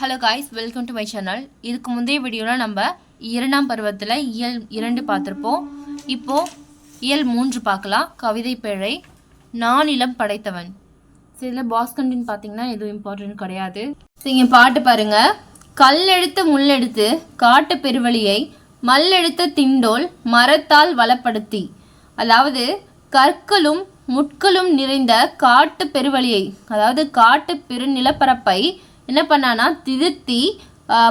Hello guys welcome to my channel இதுக்கு முந்தைய வீடியோவில் நம்ம இரண்டாம் பருவத்தில் இயல் இரண்டு பார்த்துருப்போம். இப்போது இயல் மூன்று பார்க்கலாம். கவிதை பிழை நானிலம் படைத்தவன். சில இதில் பார்த்தீங்கன்னா எதுவும் இம்பார்ட்டன்ட் கிடையாது. ஸோ இங்கே பாட்டு பாருங்க. கல்லெடுத்து முள்ளெடுத்து காட்டு பெருவழியை மல்லெடுத்த திண்டோல் மரத்தால் வளப்படுத்தி. அதாவது கற்களும் முட்களும் நிறைந்த காட்டு பெருவழியை அதாவது காட்டு பெருநிலப்பரப்பை என்ன பண்ணானா திருத்தி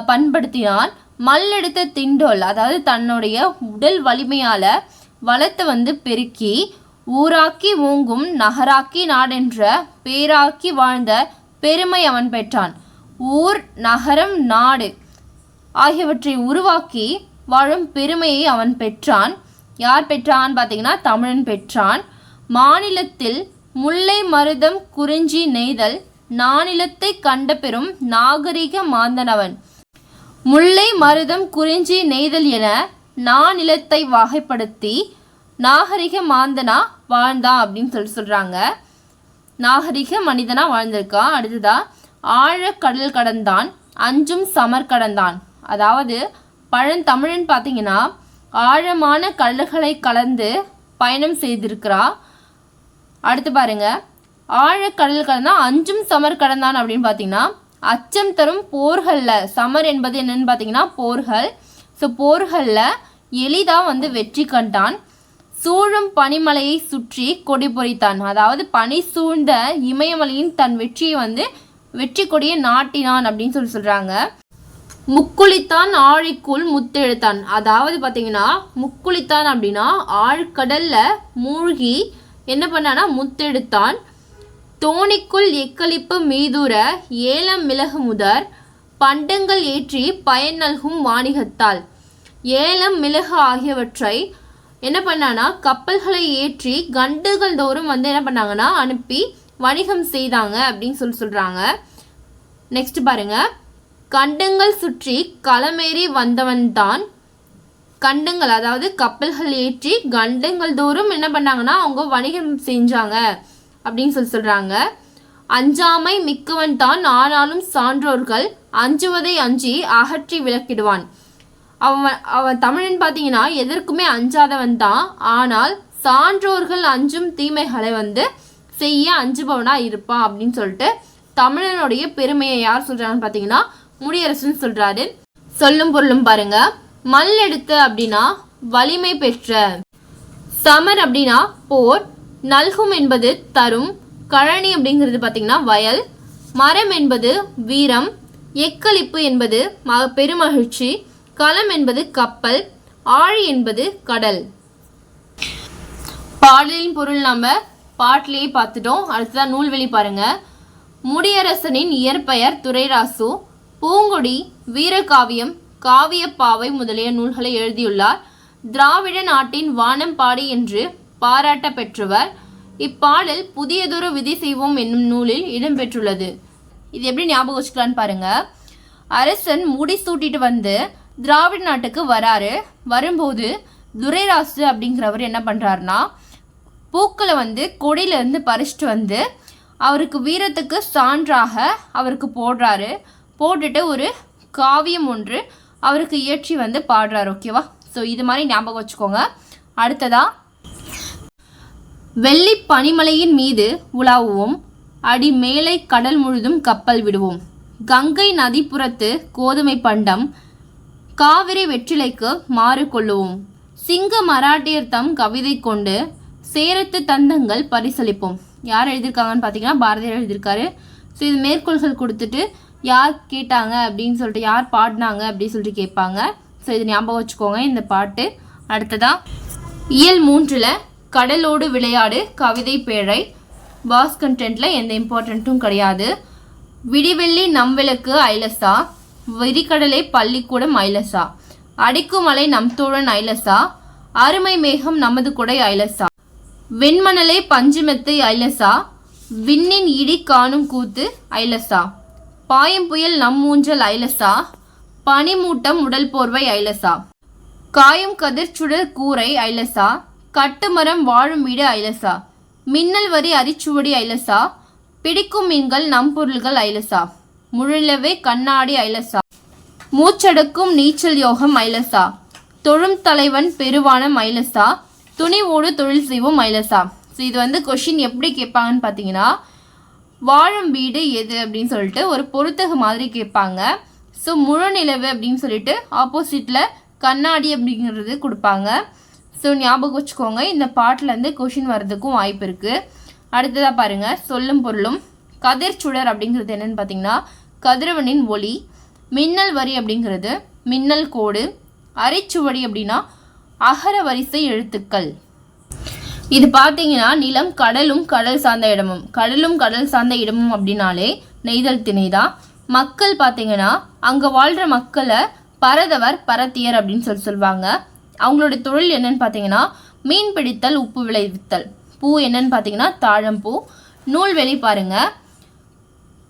பண்படுத்தினான் மல்லெடுத்த திண்டோல் அதாவது தன்னுடைய உடல் வலிமையால் வளத்தை வந்து பெருக்கி ஊராக்கி ஓங்கும் நகராக்கி நாடென்ற பேராக்கி வாழ்ந்த பெருமை அவன் பெற்றான். ஊர் நகரம் நாடு ஆகியவற்றை உருவாக்கி வாழும் பெருமையை அவன் பெற்றான். யார் பெற்றான் பார்த்தீங்கன்னா தமிழன் பெற்றான். மாநிலத்தில் முல்லை மருதம் குறிஞ்சி நெய்தல் நானிலத்தை கண்ட பெரும் நாகரிக மாந்தனவன். முல்லை மருதம் குறிஞ்சி நெய்தல் என நானிலத்தை வகைப்படுத்தி நாகரிக மாந்தனா வாழ்ந்தான் அப்படின்னு சொல்லி சொல்கிறாங்க நாகரிக மனிதனா வாழ்ந்திருக்கான் அடுத்ததா ஆழ கடல் கடந்தான் அஞ்சும் சமர் கடந்தான். அதாவது பழந்தமிழன் பார்த்தீங்கன்னா ஆழமான கடல்களை கலந்து பயணம் செய்திருக்கிறா. அடுத்து பாருங்கள் ஆழக்கடல் கடந்தா அஞ்சும் சமர் கடந்தான் அப்படின்னு பார்த்தீங்கன்னா அச்சம் தரும் போர்களில். சமர் என்பது என்னன்னு பார்த்தீங்கன்னா போர்கள். ஸோ போர்களில் எளிதாக வந்து வெற்றி கண்டான். சூழும் பனிமலையை சுற்றி கொடி பொறித்தான். அதாவது பனி சூழ்ந்த இமயமலையின் தன் வெற்றியை வந்து வெற்றி கொடியை நாட்டினான் அப்படின்னு சொல்லி சொல்கிறாங்க முக்குளித்தான் ஆழிக்குள் முத்தெழுத்தான். அதாவது பார்த்தீங்கன்னா முக்குளித்தான் அப்படின்னா ஆழ்கடலில் மூழ்கி என்ன பண்ணான்னா முத்தெடுத்தான். தோணிக்குள் எக்களிப்பு மீதுர ஏலம் மிளகு முதற் பண்டங்கள் ஏற்றி பயன் நல்கும் வாணிகத்தால். ஏலம் மிளகு ஆகியவற்றை என்ன பண்ணானா கப்பல்களை ஏற்றி கண்டுகள் தோறும் வந்து என்ன பண்ணாங்கன்னா அனுப்பி வணிகம் செய்தாங்க அப்படின்னு சொல்லி சொல்கிறாங்க நெக்ஸ்ட் பாருங்க. கண்டங்கள் சுற்றி களமேறி வந்தவன் தான் கண்டங்கள் அதாவது கப்பல்கள் ஏற்றி கண்டங்கள் தோறும் என்ன பண்ணாங்கன்னா அவங்க வணிகம் செஞ்சாங்க. அப்படின்னு சொல்லி சொல்கிறாங்க அஞ்சாமை மிக்கவன் தான் ஆனாலும் சான்றோர்கள் அஞ்சுவதை அஞ்சி அகற்றி விளக்கிடுவான். அவன் அவன் தமிழன் பார்த்தீங்கன்னா எதற்குமே அஞ்சாதவன் தான் ஆனால் சான்றோர்கள் அஞ்சும் தீமைகளை வந்து செய்ய அஞ்சுபவனாக இருப்பான் அப்படின்னு சொல்லிட்டு தமிழனுடைய பெருமையை யார் சொல்கிறாங்கன்னு பார்த்தீங்கன்னா முடியரசுன்னு சொல்கிறாரு சொல்லும் பொருளும் பாருங்க. மல்லெடுத்து அப்படின்னா வலிமை பெற்ற. சமர் அப்படின்னா போர் நல்கும் என்பது தரும் கழனி அப்படிங்கிறது பார்த்தீங்கன்னா வயல். மரம் என்பது வீரம். எக்களிப்பு என்பது ம பெருமகிழ்ச்சி. களம் என்பது கப்பல். ஆழி என்பது கடல். பாடலின் பொருள் நம்ம பாட்டிலேயே பார்த்துட்டோம். அடுத்ததான் நூல்வெளி பாருங்க. முடியரசனின் இயற்பெயர் துரைராசு. பூங்கொடி வீரகாவியம் காவியப்பாவை முதலிய நூல்களை எழுதியுள்ளார். திராவிட நாட்டின் வானம்பாடி என்று பாராட்ட பெற்றவர் இப்பாடல் புதியதொரு விதி செய்வோம் என்னும் நூலில் இடம்பெற்றுள்ளது. இது எப்படி ஞாபகம் வச்சுக்கலான்னு பாருங்க. அரசன் முடி சூட்டிட்டு வந்து திராவிட நாட்டுக்கு வராரு. வரும்போது துரைராசு அப்படிங்கிறவர் என்ன பண்ணுறாருனா பூக்களை வந்து கொடியிலேருந்து பறிச்சுட்டு வந்து அவருக்கு வீரத்துக்கு சான்றாக அவருக்கு போடுறாரு. போட்டுட்டு ஒரு காவியம் ஒன்று அவருக்கு இயற்றி வந்து பாடுறாரு. ஓகேவா? ஸோ இது மாதிரி ஞாபகம் வச்சுக்கோங்க. அடுத்ததாக வெள்ளி பனிமலையின் மீது உலாவுவோம். அடி மேலை கடல் முழுதும் கப்பல் விடுவோம். கங்கை நதிப்புறத்து கோதுமை பண்டம் காவிரி வெற்றிலைக்கு மாறு கொள்ளுவோம். சிங்க மராட்டியர் தம் கவிதை கொண்டு சேரத்து தந்தங்கள் பரிசளிப்போம். யார் எழுதியிருக்காங்கன்னு பார்த்தீங்கன்னா பாரதியார் எழுதியிருக்காரு. ஸோ இது மேற்கோள்கள் கொடுத்துட்டு யார் கேட்டாங்க அப்படின்னு சொல்லிட்டு யார் பாடினாங்க அப்படின்னு சொல்லிட்டு கேட்பாங்க. ஸோ இது ஞாபகம் வச்சுக்கோங்க இந்த பாட்டு. அடுத்ததாக இயல் மூன்றில் கடலோடு விளையாடு கவிதை பேழை. பாஸ் கண்டென்ட்டில் எந்த இம்பார்ட்டண்ட்டும் கிடையாது. விடிவெள்ளி நம் விளக்கு ஐலசா. விரிகடலை பள்ளிக்கூடம் ஐலசா. அடிக்குமலை நம் தோழன் ஐலசா. அருமை மேகம் நமது குடை ஐலசா. வெண்மணலை பஞ்சுமெத்தை ஐலசா. விண்ணின் இடி காணும் கூத்து ஐலசா. பாயம் புயல் நம் ஊஞ்சல் ஐலசா. பனிமூட்டம் உடல் போர்வை ஐலசா. காயும் கதிர் சுடர் கூரை ஐலசா. கட்டுமரம் வாழும் வீடு ஐலசா. மின்னல் வரி அரிச்சுவடி ஐலசா. பிடிக்கும் மீன்கள் நம் பொருள்கள் ஐலசா. முழுநிலவே கண்ணாடி ஐலசா. மூச்சடக்கும் நீச்சல் யோகம் ஐலசா. தொழும் தலைவன் பெருவான மைலசா துணிவோடு தொழில் செய்வோம் மைலசா ஸோ இது வந்து கொஷின் எப்படி கேட்பாங்கன்னு பார்த்தீங்கன்னா வாழும் வீடு எது அப்படின்னு சொல்லிட்டு ஒரு பொருத்தக மாதிரி கேட்பாங்க. ஸோ முழு நிலவு அப்படின்னு சொல்லிட்டு ஆப்போசிட்டில் கண்ணாடி அப்படிங்கிறது கொடுப்பாங்க. ஸோ ஞாபகம் வச்சுக்கோங்க இந்த பாட்டிலேருந்து கொஷின் வர்றதுக்கும் வாய்ப்பு இருக்குது அடுத்ததாக பாருங்கள் சொல்லும் பொருளும். கதிர் சுடர் அப்படிங்கிறது என்னன்னு பார்த்தீங்கன்னா கதிரவனின் ஒளி மின்னல் வரி அப்படிங்கிறது மின்னல் கோடு அரைச்சுவடி அப்படின்னா அகர வரிசை எழுத்துக்கள். இது பார்த்தீங்கன்னா நிலம் கடலும் கடல் சார்ந்த இடமும். கடலும் கடல் சார்ந்த இடமும் அப்படின்னாலே நெய்தல் திணை தான். மக்கள் பார்த்தீங்கன்னா அங்கே வாழ்கிற மக்களை பரதவர் பரத்தியர் அப்படின்னு சொல்லி சொல்லுவாங்க அவங்களுடைய தொழில் என்னன்னு பார்த்தீங்கன்னா மீன் பிடித்தல் உப்பு விளைவித்தல். பூ என்னன்னு பார்த்தீங்கன்னா தாழம்பூ. நூல்வெளி பாருங்க.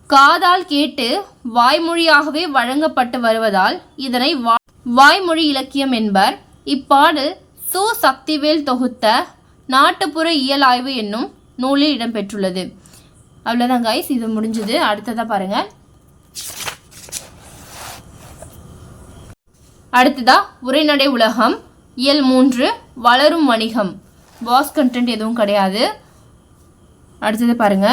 காதால் கேட்டு வாய்மொழியாகவே வழங்கப்பட்டு வருவதால் இதனை வா வாய்மொழி இலக்கியம் என்பர். இப்பாடல் சு சக்திவேல் தொகுத்த நாட்டுப்புற இயலாய்வு என்னும் நூலில் இடம்பெற்றுள்ளது. அவ்வளோதான் கைஸ் இது முடிஞ்சது. அடுத்ததாக பாருங்க. அடுத்ததா உரைநடை உலகம். இயல் மூன்று வளரும் வணிகம். பாஸ் கண்டென்ட் எதுவும் கிடையாது. அடுத்தது பாருங்க.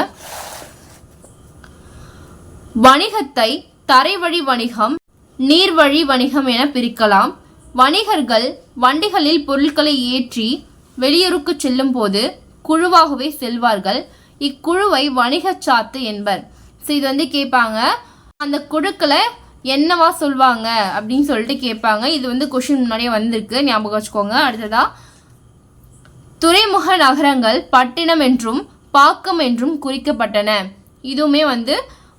வணிகத்தை தரைவழி வணிகம் நீர்வழி வணிகம் என பிரிக்கலாம். வணிகர்கள் வண்டிகளில் பொருட்களை ஏற்றி வெளியூருக்கு செல்லும் போது குழுவாகவே செல்வார்கள். இக்குழுவை வணிகச் சாத்து என்பர். ஸோ இது வந்து கேட்பாங்க அந்த குழுக்களை என்னவா சொல்வாங்க அப்படின்னு சொல்லிட்டு கேட்பாங்க. இது வந்து கொஷின் முன்னாடியே வந்திருக்கு. ஞாபகம் வச்சுக்கோங்க. அடுத்ததா துறைமுக நகரங்கள் பட்டினம் என்றும் பாக்கம் என்றும் குறிக்கப்பட்டன. இதுவுமே வந்து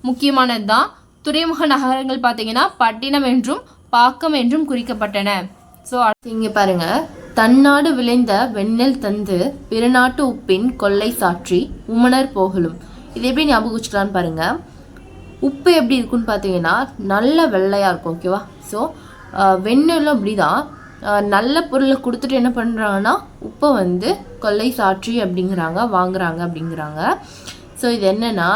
முக்கியமானது தான் துறைமுக நகரங்கள் பார்த்தீங்கன்னா பட்டினம் என்றும் பாக்கம் என்றும் குறிக்கப்பட்டன. ஸோ இங்கே பாருங்க. தன்னாடு விளைந்த வெண்ணெல் தந்து பிறநாட்டு உப்பின் கொள்ளை சாற்றி உமனர் போகலும். இது எப்படி ஞாபகம் வச்சுக்கலான்னு பாருங்கள் உப்பு எப்படி இருக்குன்னு பார்த்தீங்கன்னா நல்ல வெள்ளையாக இருக்கும் ஓகேவா ஸோ வெண்ணெலும் அப்படி தான் நல்ல பொருளை கொடுத்துட்டு என்ன பண்ணுறாங்கன்னா உப்பை வந்து கொள்ளை சாற்றி அப்படிங்கிறாங்க வாங்குறாங்க அப்படிங்கிறாங்க. ஸோ இது என்னென்னா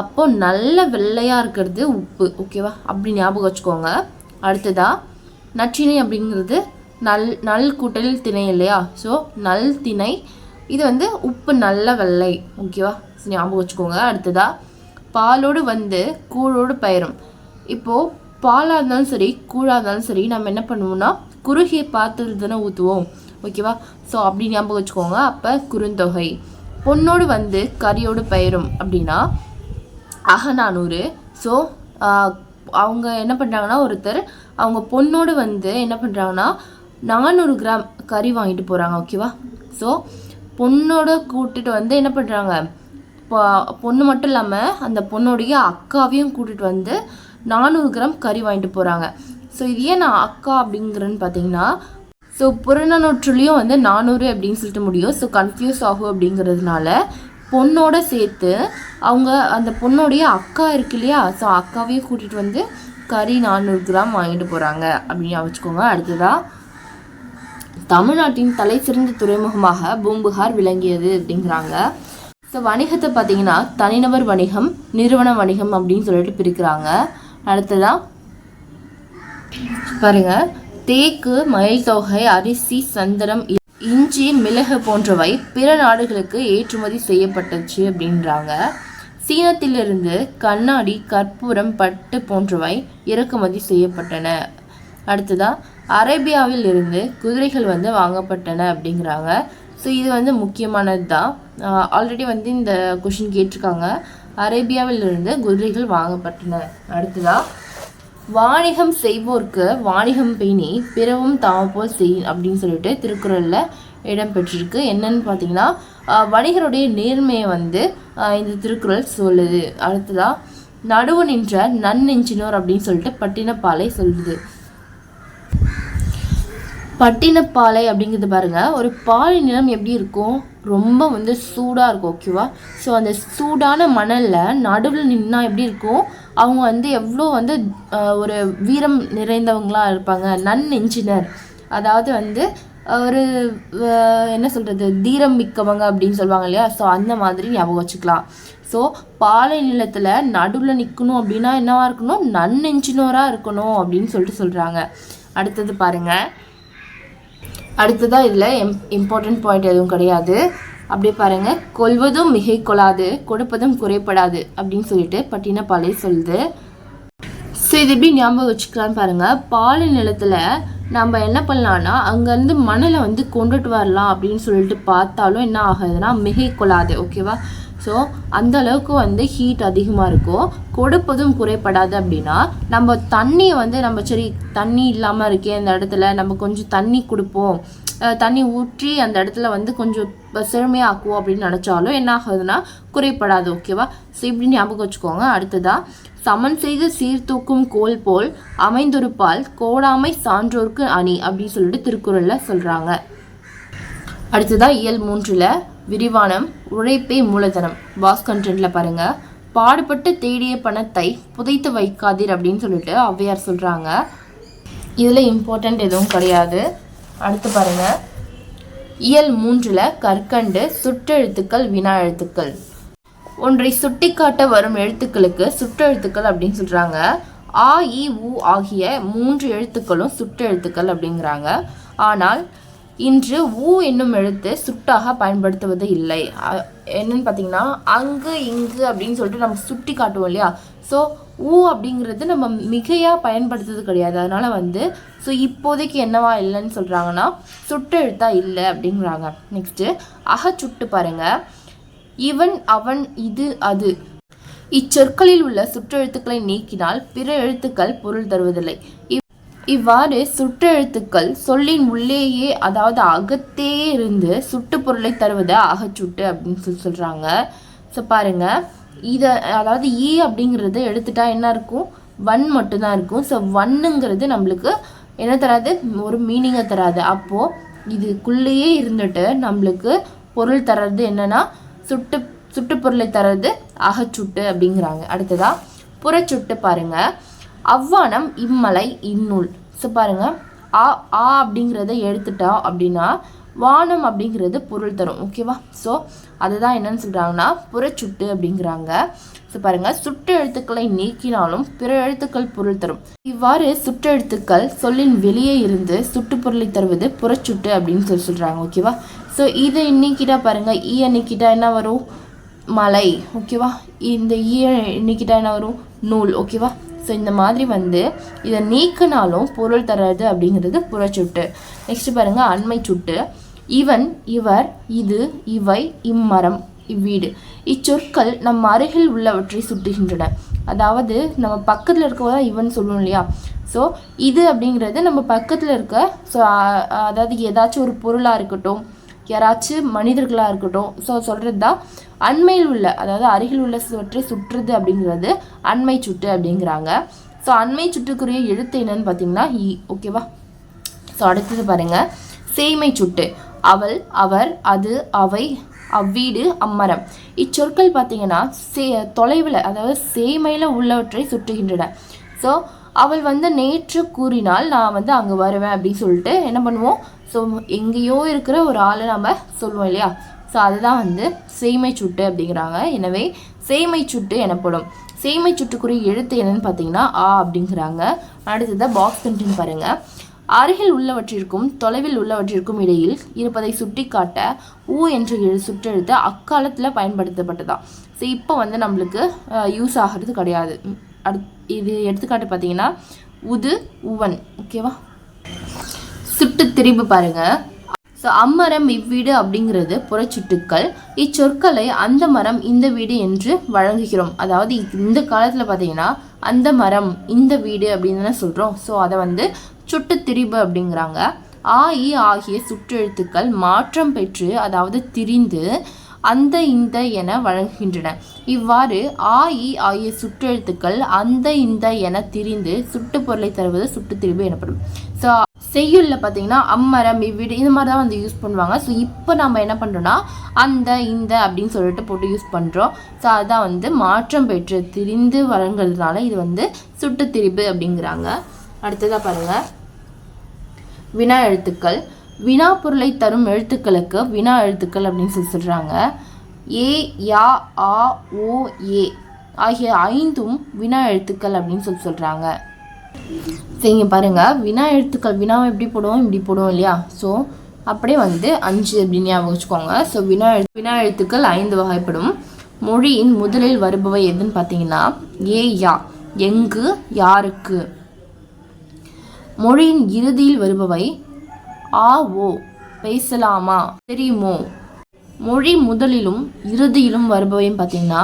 அப்போ நல்ல வெள்ளையாக இருக்கிறது உப்பு ஓகேவா அப்படி ஞாபகம் வச்சுக்கோங்க. அடுத்ததா நச்சினை அப்படிங்கிறது நல் நல் கூட்டல் திணை இல்லையா? ஸோ நல் திணை. இது வந்து உப்பு நல்ல வெள்ளை ஓகேவா ஞாபகம் வச்சுக்கோங்க. அடுத்ததா பாலோடு வந்து கூழோடு பயிரும். இப்போது பாலாக இருந்தாலும் சரி கூழாக இருந்தாலும் சரி நம்ம என்ன பண்ணுவோம்னா குறுகிய பாத்திரத்தில் தானே ஊற்றுவோம் ஓகேவா ஸோ அப்படி ஞாபகம் வச்சுக்கோங்க. அப்போ குறுந்தொகை. பொண்ணோடு வந்து கறியோடு பயிரும் அப்படின்னா அகநானூறு. ஸோ அவங்க என்ன பண்ணுறாங்கன்னா ஒருத்தர் அவங்க பொண்ணோடு வந்து என்ன பண்ணுறாங்கன்னா நானூறு கிராம் கறி வாங்கிட்டு போகிறாங்க ஓகேவா ஸோ பொண்ணோட கூட்டுட்டு வந்து என்ன பண்ணுறாங்க பொண்ணு மட்டும் இல்லாமல் அந்த பொண்ணுடைய அக்காவையும் கூட்டிகிட்டு வந்து நானூறு கிராம் கறி வாங்கிட்டு போகிறாங்க ஸோ இது ஏன் நான் அக்கா அப்படிங்கிறேன்னு பார்த்தீங்கன்னா ஸோ புறநானூற்றுலேயும் வந்து நானூறு அப்படின்னு சொல்லிட்டு முடியும். ஸோ கன்ஃபியூஸ் ஆகும் அப்படிங்கிறதுனால பொண்ணோட சேர்த்து அவங்க அந்த பொண்ணுடைய அக்கா இருக்கு இல்லையா? ஸோ அக்காவையும் கூட்டிகிட்டு வந்து கறி நானூறு கிராம் வாங்கிட்டு போகிறாங்க அப்படின்னு வச்சுக்கோங்க. அடுத்ததாக தமிழ்நாட்டின் தலை சிறந்த துறைமுகமாக பூம்புகார் விளங்கியது அப்படிங்கிறாங்க. ஸோ வணிகத்தை பார்த்தீங்கன்னா தனிநபர் வணிகம் நிறுவன வணிகம் அப்படின்னு சொல்லிட்டு பிரிக்கிறாங்க. அடுத்ததாக பாருங்க. தேக்கு மயில் தொகை அரிசி சந்தனம் இஞ்சி மிளகு போன்றவை பிற நாடுகளுக்கு ஏற்றுமதி செய்யப்பட்டுச்சு அப்படின்றாங்க. சீனத்திலிருந்து கண்ணாடி கற்பூரம் பட்டு போன்றவை இறக்குமதி செய்யப்பட்டன. அடுத்ததா அரேபியாவில் இருந்து குதிரைகள் வந்து வாங்கப்பட்டன அப்படிங்கிறாங்க. ஸோ இது வந்து முக்கியமானது தான் ஆல்ரெடி வந்து இந்த கொஷின் கேட்டிருக்காங்க. அரேபியாவில் இருந்து குதிரைகள் வாங்கப்பட்டன. அடுத்ததா வாணிகம் செய்வோர்க்கு வாணிகம் பேணி பிறவும் தாமப்போல் செய் அப்படின்னு சொல்லிட்டு திருக்குறளில் இடம்பெற்றிருக்கு என்னன்னு பார்த்தீங்கன்னா வணிகருடைய நேர்மையை வந்து இந்த திருக்குறள் சொல்லுது. அடுத்ததா நடுவு நின்ற நன்னெஞ்சினோர் அப்படின்னு சொல்லிட்டு பட்டினப்பாலை சொல்லுது. பட்டினப்பாலை அப்படிங்கிறது பாருங்கள் ஒரு பாலை நிலம் எப்படி இருக்கும்? ரொம்ப வந்து சூடாக இருக்கும் ஓகேவா ஸோ அந்த சூடான மணலில் நடுவில் நின்னா எப்படி இருக்கும்? அவங்க வந்து எவ்வளோ வந்து ஒரு வீரம் நிறைந்தவங்களா இருப்பாங்க. நன் நன்னெஞ்சினர் அதாவது வந்து ஒரு என்ன சொல்கிறது தீரம் மிக்கவங்க அப்படின்னு சொல்லுவாங்க இல்லையா? ஸோ அந்த மாதிரி ஞாபகம் வச்சுக்கலாம். ஸோ பாலை நிலத்தில் நடுவில் நிற்கணும் அப்படின்னா என்னவாக இருக்கணும்? நன்னெஞ்சினோராக இருக்கணும் அப்படின்னு சொல்லிட்டு சொல்கிறாங்க அடுத்தது பாருங்கள் அடுத்ததாக இதில் எம் இம்பார்ட்டன்ட் பாயிண்ட் எதுவும் கிடையாது. அப்படியே பாருங்க. கொல்வதும் மிகை கொள்ளாது கொடுப்பதும் குறைப்படாது அப்படின்னு சொல்லிட்டு பட்டினப்பாலை சொல்லுது. ஸோ இது எப்படி ஞாபகம் வச்சுக்கலான்னு பாருங்கள் பாலை நிலத்தில் நம்ம என்ன பண்ணலாம்னா அங்கேருந்து மணலை வந்து கொண்டுட்டு வரலாம் அப்படின்னு சொல்லிட்டு பார்த்தாலும் என்ன ஆகுதுன்னா மிகை கொள்ளாது ஓகேவா ஸோ அந்த அளவுக்கு வந்து ஹீட் அதிகமாக இருக்கும் கொடுப்பதும் குறைப்படாது அப்படின்னா நம்ம தண்ணியை வந்து நம்ம சரி தண்ணி இல்லாமல் இருக்கே அந்த இடத்துல நம்ம கொஞ்சம் தண்ணி கொடுப்போம். தண்ணி ஊற்றி அந்த இடத்துல வந்து கொஞ்சம் செழுமையாக்குவோம் அப்படின்னு நினச்சாலும் என்ன ஆகுதுன்னா குறைப்படாது ஓகேவா ஸோ இப்படி ஞாபகம் வச்சுக்கோங்க. அடுத்ததாக சமன் செய்து சீர்தூக்கும் கோல் போல் அமைந்தொருப்பால் கோடாமை சான்றோர்க்கு அணி அப்படின்னு சொல்லிட்டு திருக்குறளில் சொல்கிறாங்க அடுத்ததாக இயல் மூன்றில் விரிவானம் உழைப்பே மூலதனம். பாஸ் கண்டென்ட்ல பாருங்க. பாடுபட்டு தேடிய பணத்தை புதைத்து வைக்காதீர் அப்படின்னு சொல்லிட்டு ஔவையார் சொல்கிறாங்க இதில் இம்பார்ட்டண்ட் எதுவும் கிடையாது. அடுத்து பாருங்க. இயல் மூன்றில் கற்கண்டு சுற்றெழுத்துக்கள் வினா எழுத்துக்கள் ஒன்றை சுட்டிக்காட்ட வரும் எழுத்துக்களுக்கு சுற்றெழுத்துக்கள் அப்படின்னு சொல்கிறாங்க ஆ இ உ ஆகிய மூன்று எழுத்துக்களும் சுற்றெழுத்துக்கள் அப்படிங்கிறாங்க. ஆனால் இன்று ஊ என்னும் எழுத்து சுட்டாக பயன்படுத்துவது இல்லை. என்னன்னு பார்த்தீங்கன்னா அங்கு இங்கு அப்படின்னு சொல்லிட்டு நம்ம சுட்டி காட்டுவோம் இல்லையா? ஸோ ஊ அப்படிங்கிறது நம்ம மிகையாக பயன்படுத்துறது கிடையாது. அதனால் வந்து ஸோ இப்போதைக்கு என்னவா இல்லைன்னு சொல்கிறாங்கன்னா சுட்டெழுத்தா இல்லை அப்படிங்கிறாங்க. நெக்ஸ்ட்டு அகச்சுட்டு பாருங்க. இவன் அவன் இது அது. இச்சொற்களில் உள்ள சுற்றெழுத்துக்களை நீக்கினால் பிற எழுத்துக்கள் பொருள் தருவதில்லை. இவ்வாறு சுற்றெழுத்துக்கள் சொல்லின் உள்ளேயே அதாவது அகத்தே இருந்து சுட்டு பொருளை தருவது அகச்சுட்டு அப்படின்னு சொல்லி சொல்கிறாங்க ஸோ பாருங்கள் இதை அதாவது ஈ அப்படிங்கிறது எடுத்துட்டா என்ன இருக்கும்? வன் மட்டும்தான் இருக்கும். ஸோ வன்னுங்கிறது நம்மளுக்கு என்ன தராது? ஒரு மீனிங்கை தராது. அப்போது இதுக்குள்ளேயே இருந்துட்டு நம்மளுக்கு பொருள் தர்றது என்னன்னா சுட்டு சுட்டு பொருளை தர்றது அகச்சுட்டு அப்படிங்கிறாங்க. அடுத்ததாக புறச்சுட்டு பாருங்கள் அவ்வானம் இம்மலை இந்நூல் ஸோ பாருங்கள் ஆ ஆ அப்படிங்கிறத எடுத்துட்டோம் அப்படின்னா வானம் அப்படிங்கிறது பொருள் தரும். ஓகேவா ஸோ அதுதான் என்னன்னு சொல்கிறாங்கன்னா புறச்சுட்டு அப்படிங்கிறாங்க. ஸோ பாருங்க. சுட்டு எழுத்துக்களை நீக்கினாலும் பிற எழுத்துக்கள் பொருள் தரும். இவ்வாறு சுற்றெழுத்துக்கள் சொல்லின் வெளியே இருந்து சுட்டு பொருளை தருவது புறச்சுட்டு அப்படின்னு சொல்லி சொல்கிறாங்க ஓகேவா ஸோ இதை நீக்கிட்டா பாருங்கள் ஈய நீக்கிட்டா என்ன வரும்? மலை. ஓகேவா இந்த ஈ நீக்கிட்டா என்ன வரும்? நூல். ஓகேவா ஸோ இந்த மாதிரி வந்து இதை நீக்கினாலும் பொருள் தராது அப்படிங்கிறது புறச்சுட்டு. நெக்ஸ்ட் பாருங்க அண்மை சுட்டு. இவன் இவர் இது இவை இம்மரம் இவ்வீடு. இச்சொற்கள் நம் அருகில் உள்ளவற்றை சுட்டுகின்றன. அதாவது நம்ம பக்கத்தில் இருக்கவங்க இவன் சொல்லுவோம் இல்லையா? ஸோ இது அப்படிங்கிறது நம்ம பக்கத்தில் இருக்க ஸோ அதாவது ஏதாச்சும் ஒரு பொருளாக இருக்கட்டும் யாராச்சும் மனிதர்களாக இருக்கட்டும் ஸோ சொல்கிறது தான் அண்மையில் உள்ள அதாவது அருகில் உள்ள சுவற்றை சுற்றுது அப்படிங்கிறது அண்மை சுட்டு அப்படிங்கிறாங்க. ஸோ அண்மை சுட்டுக்குரிய எழுத்து என்னன்னு பார்த்தீங்கன்னா இ ஓகேவா ஸோ அடுத்தது பாருங்கள் சேமை சுட்டு அவள் அவர் அது அவை அவ்வீடு அம்மரம். இச்சொற்கள் பார்த்தீங்கன்னா சே தொலைவில் அதாவது சேமையில் உள்ளவற்றை சுட்டுகின்றன ஸோ அவள் வந்து நேற்று கூறினால் நான் வந்து அங்கே வருவேன் அப்படின்னு சொல்லிட்டு என்ன பண்ணுவோம்? ஸோ எங்கேயோ இருக்கிற ஒரு ஆளை நம்ம சொல்லுவோம் இல்லையா? ஸோ அதுதான் வந்து சேமை சுட்டு அப்படிங்கிறாங்க. எனவே சேமை சுட்டு எனப்படும். சேமை சுட்டுக்குரிய எழுத்து என்னன்னு பார்த்தீங்கன்னா ஆ அப்படிங்கிறாங்க. அடுத்தது பாக்ஸ் கண்டின் பாருங்கள் அருகில் உள்ளவற்றிற்கும் தொலைவில் உள்ளவற்றிற்கும் இடையில் இருப்பதை சுட்டிக்காட்ட ஊ என்ற எழு சுற்றெழுத்து அக்காலத்தில் பயன்படுத்தப்பட்டதா ஸோ இப்போ வந்து நம்மளுக்கு யூஸ் ஆகிறது கிடையாது. அடுத் இது எடுத்துக்காட்டு பார்த்தீங்கன்னா உது உவன். ஓகேவா சுட்டு திரிபு பாருங்கள் ஸோ அம்மரம் இவ்வீடு அப்படிங்கிறது புறச்சுட்டுக்கள். இச்சொற்களை அந்த மரம் இந்த வீடு என்று வழங்குகிறோம். அதாவது இந்த காலத்தில் பார்த்தீங்கன்னா அந்த மரம் இந்த வீடு அப்படின்னு தானே சொல்கிறோம் ஸோ அதை வந்து சுட்டு திரிபு அப்படிங்கிறாங்க. ஆ இ ஆகிய சுற்றெழுத்துக்கள் மாற்றம் பெற்று அதாவது திரிந்து அந்த இந்த என வழங்குகின்றன. இவ்வாறு ஆ இ ஆகிய சுற்றெழுத்துக்கள் அந்த இந்த என திரிந்து சுட்டு பொருளை தருவது சுட்டுத்திரிபு எனப்படும். ஸோ செய்யுள்ல பார்த்தீங்கன்னா அம்மரம் இவ்விடு இந்த மாதிரி தான் வந்து யூஸ் பண்ணுவாங்க. ஸோ இப்போ நம்ம என்ன பண்ணுறோன்னா அந்த இந்த அப்படின்னு சொல்லிட்டு போட்டு யூஸ் பண்ணுறோம் ஸோ அதுதான் வந்து மாற்றம் பெற்று திரிந்து வழங்குறதுனால இது வந்து சுட்டுத்திரிபு அப்படிங்கிறாங்க. அடுத்ததாக பாருங்கள் வினா எழுத்துக்கள். வினா பொருளை தரும் எழுத்துக்களுக்கு வினா எழுத்துக்கள் அப்படின்னு சொல்லி சொல்கிறாங்க ஏ யா ஆ ஓ ஏ ஆகிய ஐந்தும் வினா எழுத்துக்கள் அப்படின்னு சொல்லி சொல்கிறாங்க சரிங்க பாருங்க. வினா எழுத்துக்கள் வினாவை எப்படி போடுவோம்? இப்படி போடுவோம் இல்லையா? ஸோ அப்படியே வந்து அஞ்சு அப்படின்னு ஞாபகம் வச்சுக்கோங்க. ஸோ வினா எழு வினா எழுத்துக்கள் ஐந்து வகைப்படும். மொழியின் முதலில் வருபவை எதுன்னு பார்த்தீங்கன்னா ஏ யா. எங்கு யாருக்கு. மொழியின் இறுதியில் வருபவை ஆ ஓ. பேசலாமா? தெரியுமோ? மொழி முதலிலும் இறுதியிலும் வருபவையும் பார்த்தீங்கன்னா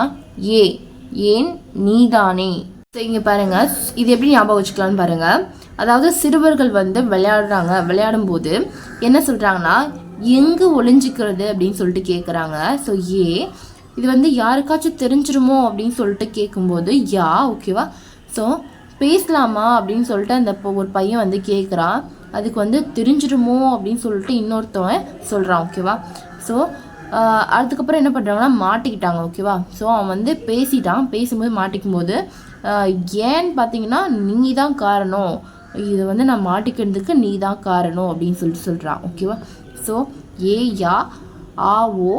ஏ. ஏன் நீதானே? ஸோ இங்கே பாருங்கள் இது எப்படி ஞாபகம் வச்சுக்கலாம்னு பாருங்கள் அதாவது சிறுவர்கள் வந்து விளையாடுறாங்க விளையாடும் போது என்ன சொல்கிறாங்கன்னா எங்கே ஒளிஞ்சிக்கிறது? அப்படின்னு சொல்லிட்டு கேட்குறாங்க ஸோ ஏ இது வந்து யாருக்காச்சும் தெரிஞ்சிருமோ அப்படின்னு சொல்லிட்டு கேட்கும்போது யா ஓகேவா ஸோ பேசலாமா அப்படின்னு சொல்லிட்டு அந்த ஒரு பையன் வந்து கேட்குறான் அதுக்கு வந்து தெரிஞ்சிருமோ அப்படின்னு சொல்லிட்டு இன்னொருத்தவன் சொல்கிறான் ஓகேவா ஸோ அதுக்கப்புறம் என்ன பண்ணுறாங்கன்னா மாட்டிக்கிட்டாங்க ஓகேவா ஸோ அவன் வந்து பேசிட்டான். பேசும்போது மாட்டிக்கும் போது ஏன்னு பார்த்தீங்கன்னா நீ தான் காரணம். இது வந்து நான் மாட்டிக்கிறதுக்கு நீ தான் காரணம் அப்படின்னு சொல்லிட்டு சொல்கிறான் ஓகேவா ஸோ ஏ யா? ஆ ஓ?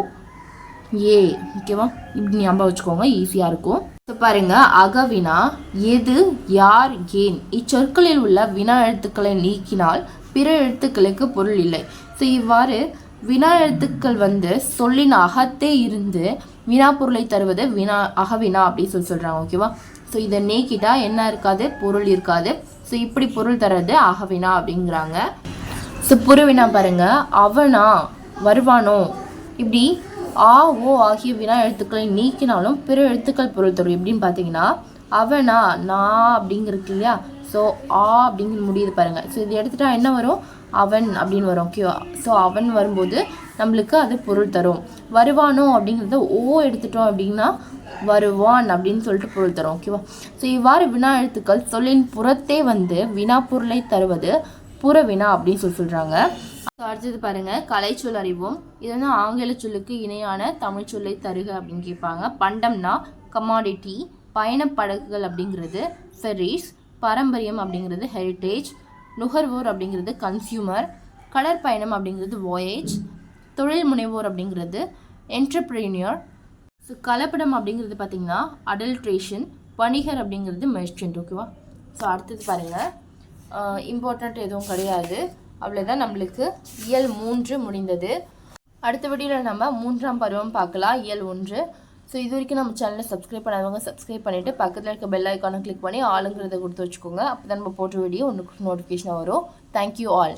ஏ ஓகேவா இப்படி ஞாபகம் வச்சுக்கோங்க ஈஸியாக இருக்கும். இப்போ பாருங்க அகவினா எது யார் ஏன்? இச்சொற்களில் உள்ள வினா எழுத்துக்களை நீக்கினால் பிற எழுத்துக்களுக்கு பொருள் இல்லை. ஸோ இவ்வாறு வினா எழுத்துக்கள் வந்து சொல்லின் அகத்தே இருந்து வினா பொருளை தருவது வினா அகவினா அப்படின்னு சொல்லி சொல்கிறாங்க ஓகேவா ஸோ இதை நீக்கிட்டா என்ன இருக்காது? பொருள் இருக்காது. ஸோ இப்படி பொருள் தர்றது அகவினா அப்படிங்கிறாங்க. ஸோ புருவினா பாருங்க அவனா வருவானோ? இப்படி ஆ ஓ ஆகிய வினா எழுத்துக்களை நீக்கினாலும் பிற எழுத்துக்கள் பொருள் தரும். எப்படின்னு பார்த்தீங்கன்னா அவனா நான் அப்படிங்கிறது இல்லையா? ஸோ ஆ அப்படிங்கிற முடியுது பாருங்க. ஸோ இது எடுத்துட்டா என்ன வரும்? அவன் அப்படின்னு வரும். ஓகேவா ஸோ அவன் வரும்போது நம்மளுக்கு அது பொருள் தரும். வருவானோ அப்படிங்கிறத ஓ எடுத்துட்டோம் அப்படின்னா வருவான் அப்படின்னு சொல்லிட்டு பொருள் தரும் ஓகேவா ஸோ இவ்வாறு வினா எழுத்துக்கள் சொல்லின் புறத்தே வந்து வினா பொருளை தருவது புற வினா அப்படின்னு சொல்லி சொல்கிறாங்க அடுத்தது பாருங்க கலைச்சொல் அறிவோம். இது வந்து ஆங்கில சொல்லுக்கு இணையான தமிழ் சொல்லை தருக அப்படின்னு கேட்பாங்க. பண்டம்னா கமாடிட்டி பயணப்படகுகள் அப்படிங்கிறது ஃபெரிஸ் பாரம்பரியம் அப்படிங்கிறது ஹெரிட்டேஜ் நுகர்வோர் அப்படிங்கிறது கன்சியூமர் கடற்பயணம் அப்படிங்கிறது வாயேஜ் தொழில் முனைவோர் அப்படிங்கிறது என்டர்பிரினியர் ஸோ கலப்படம் அப்படிங்கிறது பார்த்தீங்கன்னா அடல்ட்ரேஷன் வணிகர் அப்படிங்கிறது மெர்ச்சன்ட் ஓகேவா ஸோ அடுத்தது பாருங்கள் இம்பார்ட்டண்ட் எதுவும் கிடையாது. அவ்வளோதான் நம்மளுக்கு. இயல் மூன்று முடிந்தது. அடுத்த வீடியோவில் நம்ம மூன்றாம் பருவம் பார்க்கலாம். இயல் ஒன்று. ஸோ இது வரைக்கும் நம்ம சேனலை சப்ஸ்கிரைப் பண்ணாதவங்க சப்ஸ்கிரைப் பண்ணிவிட்டு பக்கத்தில் இருக்க பெல் ஐக்கானை கிளிக் பண்ணி ஆளுங்கிறத கொடுத்து வச்சுக்கோங்க. அப்போ தான் நம்ம போட்ட வீடியோ உங்களுக்கு நோட்டிஃபிகேஷன் வரும். Thank you all